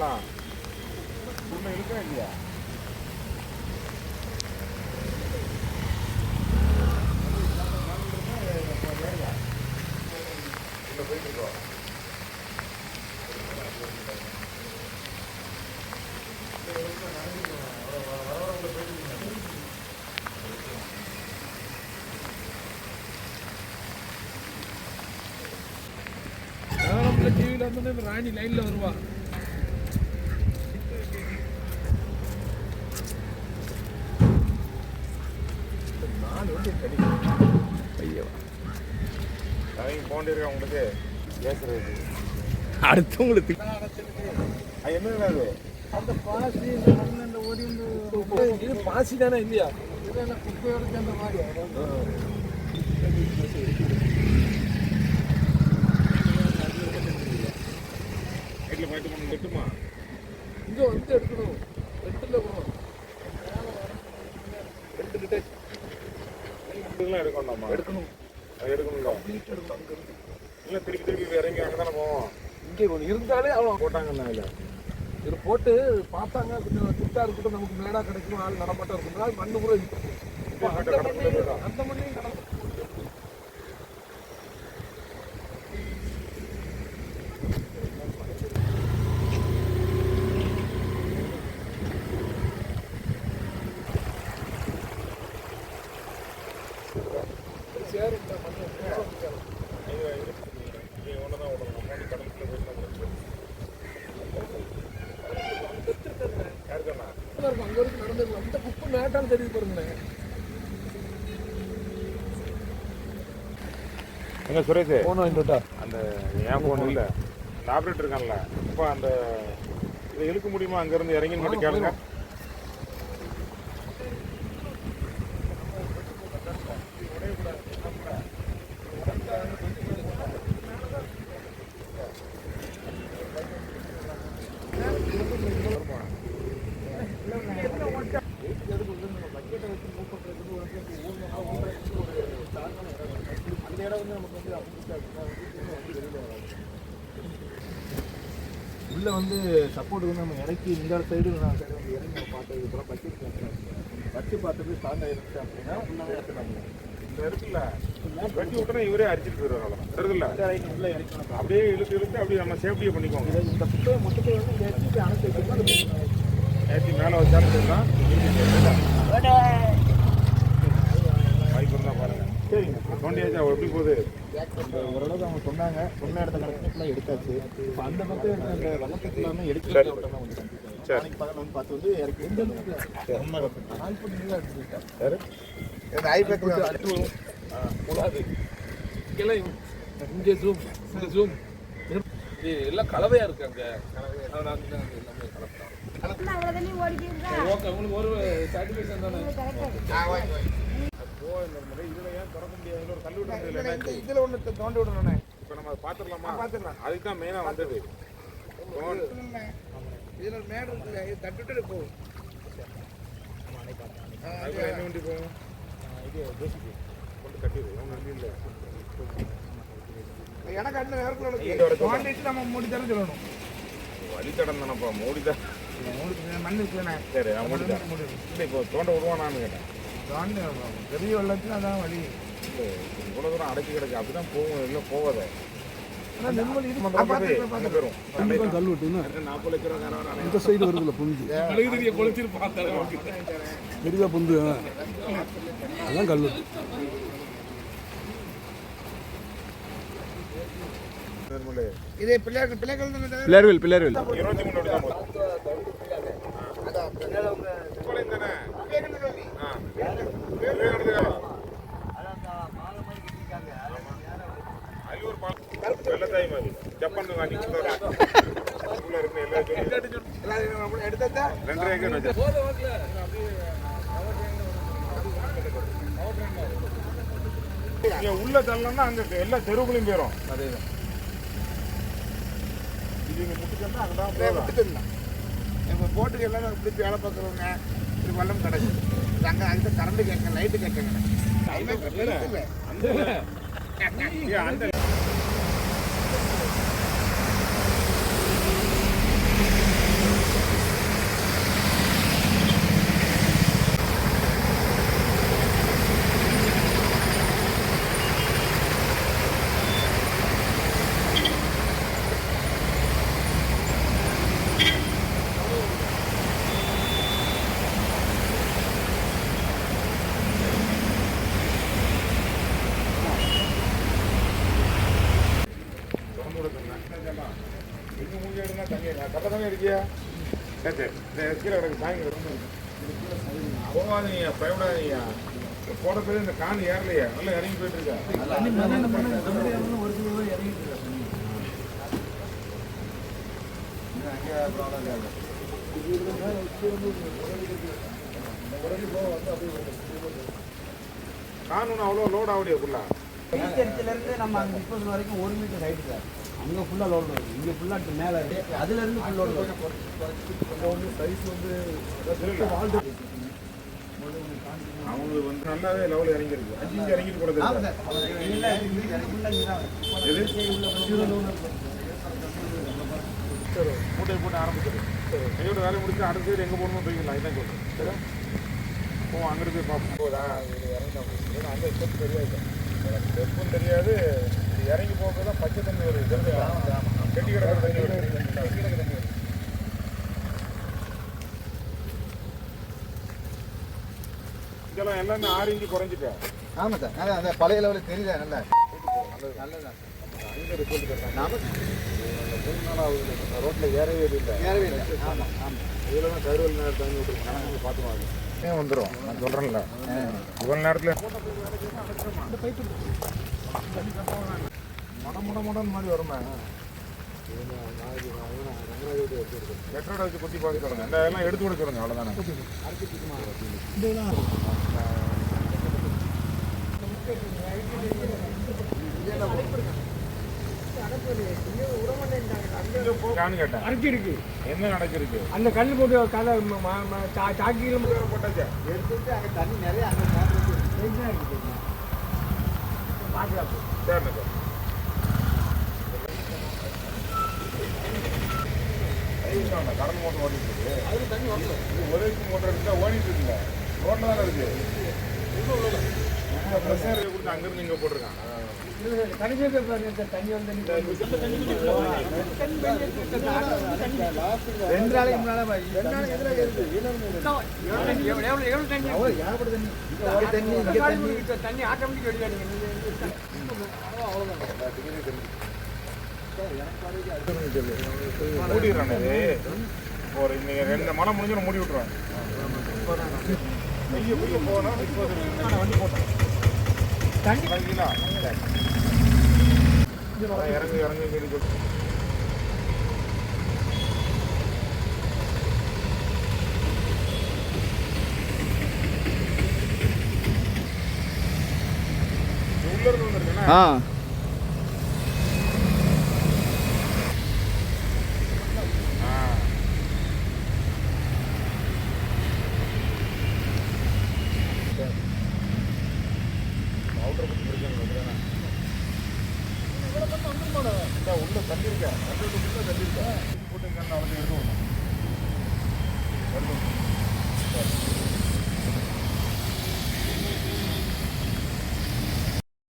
இதெல்லாம் உண்மை இருக்கா இல்லையா நம்மள டிவியில் வந்து ராணி லைனில் வருவா நாலு வண்டி கிடைக்கும் ஐயோ இருக்கா உங்களுக்கு பேசுறது அடுத்தவங்களுக்கு அது என்ன அது அந்த பாசி இந்த ஒடி இது பாசி தானே இல்லையா இதெல்லாம் குப்பையோட சேர்ந்த மாதிரி வீட்டில் போயிட்டு இங்கே வந்து எடுக்கணும். ரெட்டில் போகணும் ரெண்டு கிட்ட எடுக்கணும்மா எடுக்கணும். எடுக்கணும் அங்கேருந்து இல்லை திருப்பி திருப்பி இறங்கி அங்கே தானே போவோம். இங்கே ஒன்று இருந்தாலே அவ்வளோ. போட்டாங்கண்ணா இல்லை இதில் போட்டு பார்த்தாங்க கொஞ்சம் திட்டா இருக்கட்டும் நமக்கு மேடாக கிடைக்கும் ஆள் நடமாட்டம் இருக்கும் அது மண்ணு கூட அந்த மண்ணையும் கடந்து சரி இந்த மண்ணு சேரும். நீ ஒன்று தான் விடணும் போய் கடலுக்குள்ள போயிட்டு முடிச்சு யாருக்கண்ணா நல்லா இருக்கும். அங்க வரைக்கும் நடந்துடலாம். இந்த மேட்டான்னு தெரியுது பாருங்களேன். எங்க சுரேஷ்? போன் வாங்கிட்டு? அந்த ஏன் ஃபோன் இல்லை? ஆப்ரேட்டர் இருக்கான்ல. இப்போ அந்த இதை இழுக்க முடியுமா? அங்கேருந்து இறங்கின்னு மட்டும் கேளுங்க. உள்ள வந்து சப்போர்ட் வந்து நம்ம இறக்கி இந்த சைடு நான் சைடு வந்து இறங்கி நம்ம பார்த்தது அப்புறம் பட்ஜெட் வச்சு பார்த்துட்டு ஸ்டாண்ட் ஆயிருச்சு அப்படின்னா ஃபுல்லாகவே எடுத்துக்கலாம் இந்த இருக்குல்ல வெட்டி விட்டோன்னா இவரே அடிச்சிட்டு போயிடுவாங்க ரைட் உள்ள இறக்கணும் அப்படியே இழுத்து இழுத்து அப்படியே நம்ம சேஃப்டியை பண்ணிக்கோங்க இந்த குப்பையை மொத்தத்தை வந்து இறக்கி அணைச்சி வச்சோம்னா அது ஏற்றி மேலே வச்சாலும் சரிதான். வாய்ப்பு இருந்தால் பாருங்க. சரிங்க தோண்டியாச்சா எப்படி போகுது? இந்த ஓரளவுக்கு அவங்க சொன்னாங்க. சொன்ன இடத்த கரெக்டாக ஃபுல்லாக எடுத்தாச்சு. இப்போ அந்த பக்கம் இருக்க அந்த வெள்ளத்துக்கு இல்லாமல் எடுத்து. நாளைக்கு வந்து பார்த்து வந்து இறக்கி எந்த அளவுக்கு எடுத்துக்கிட்டேன். யாரு கூடாது இங்கெல்லாம் இங்கே ஜூம் இங்கே ஜூம் இது எல்லாம் கலவையா இருக்கு அங்க. எல்லாமே அவ்வளோதானே ஓடிக்கிட்டு ஓகே உங்களுக்கு ஒரு சாட்டிஸ்ஃபேக்ஷன் தானே? இந்த இதில் ஒன்று தோண்டி விடணுண்ணே இப்போ நம்ம அதை பார்த்துடலாமா? பார்த்துடலாம். அதுக்கு தான் மெயினாக வந்தது. தோண்டி இதில் மேடு இருக்குல்ல இது தட்டுட்டு போகும் என்ன வண்டி போகும். இது ஜேசிபி. கொண்டு கட்டிடு வண்டி இல்லை. எனக்கு வர சொல்றேன். தோண்டிட்டு நம்ம மூடி தர சொல்லணும் வழித்தடம் தானப்பா மூடிதான். மண் இருக்குண்ணே சரி மூடிதான் இல்லை இப்போ தோண்ட விடுவானான்னு கேட்டேன். தோண்டி பெரிய வெள்ளத்துல அதான் வழி. இல்லை இவ்வளோ தூரம் அடைச்சி கிடக்கு. அப்படி தான் போகும். இல்லை போகாத. இந்த சைடு வருதுல்ல புஞ்சு. பெரிதா புந்து. அதான் கல் வெட்டு. இதே பிள்ளைகள் பிள்ளைகள் பிள்ளையார்வேல் பிள்ளையார்வேல் இருபத்தி மூணு தானே ஆ மாதிரி ஜப்பான் உள்ள இருக்கு எடுத்தா ரெண்டரை ஏக்கர் உள்ள தள்ளணும்னா அங்க எல்லா தெருவுகளையும் போயிடும் அதேதான் இது இங்க முட்டுச்சோம்னா அங்கதான் போகும் இப்போ போட்டுக்கு எல்லாரும் இப்படி வேலை பார்க்குறவங்க இது வெள்ளம் கிடக்கு. அங்கே அங்கே கரண்ட் கேட்க லைட்டு கேட்குங்க அந்த சரி சரி இந்த கீழே கிடக்கு சாயங்க போகாதீங்க பயப்படாதீங்க. போட போய் இந்த கான் ஏறலையா. நல்லா இறங்கி போயிட்டு இருக்கா? ஒன்றும் அவ்வளோ லோட் ஆகலையா ஃபுல்லா ஈச்சரிச்சில இருந்து நம்ம முப்பது வரைக்கும் ஒரு மீட்டர் ஹைட் சார் அங்க ஃபுல்லா லோடு வருது இங்க ஃபுல்லா மேல இருக்கு. அதுல இருந்து ஃபுல் லோடு வருது அவங்க வந்து நல்லாவே லெவல் இறங்கிருக்கு அஞ்சு இன்ச்சு இறங்கிட்டு தான் மூட்டையை போட்டு ஆரம்பிச்சிரு கையோட வேலையை முடிச்சு அடுத்த சைடு எங்கே போகணுமோ போய்க்கலாம் இதான் சொல்றேன். சரி? போ அங்கிட்டு போய் பார்ப்போம் போதா ஏன்னா அந்த ஸ்டெப் தெரியாது ஸ்டெப்பும் தெரியாது. இது இறங்கி பச்சை தண்ணி வருது? கெட்டி கிடக்கிற தண்ணி வருது கெட்டி கிடக்கிற தண்ணி வருது இதெல்லாம் எல்லாமே ஆறு இன்ச்சு குறைஞ்சிட்டேன் ஆமா சார். அதான் அந்த பழைய லெவலில் தெரியுதா? நல்லா. அங்கே ரிசல்ட் கேட்டாங்க மூணு நாள் ஆகுது ரோட்டில் ஏறவே இல்லை ஏறவே இல்லை ஆமா ஆமா இதில் தான் கருவல் நேரம் விட்டுருக்காங்க பார்த்துருவாங்க ஏன் வந்துடும் நான் சொல்கிறேன்ல இவ்வளோ நேரத்தில் மட மட மடன்னு மாதிரி வருமே. லெட்டரோட வச்சு குத்தி பார்க்க சொல்லுங்க இந்த எல்லாம் எடுத்து கொடுக்க சொல்லுங்க அவ்வளோதானே என்ன நடக்கிருக்கு அந்த கல் போட்டு கதை சாக்கியில் போட்டாச்சா. எடுத்துட்டு அங்க தண்ணி நிறைய அங்க பாதுகாப்பு. சரிண்ணே சார் கடன் மோட்டர் ஓடிட்டு இருக்கு தண்ணி வரல ஒரே மோட்டர் எடுத்தால் ஓடிட்டு இருக்குல்ல தானே இருக்கு ப்ரெஷர் கொடுத்து அங்கிருந்து இங்கே போட்டிருக்கான் தண்ணி வந்து ரெண்டு நாளைக்கு முன்னால தண்ணி தண்ணி தண்ணி தண்ணி ஆட்டோமேட்டிக் வெளியாடுங்க மூடிடுறானே. இது ஒரு இன்னைக்கு ரெண்டு மழை முடிஞ்சு மூடி பெய்ய போகணும் இப்போ நான் வண்டி போட்டேன். இறங்கு இறங்கு ஆ. உள்ள தள்ளி இருக்கா தள்ளி உள்ள தள்ளி இருக்கா போட்டு கண்ணு அவளுக்கு எடுத்து விடணும் எடுத்து விடணும். சரி.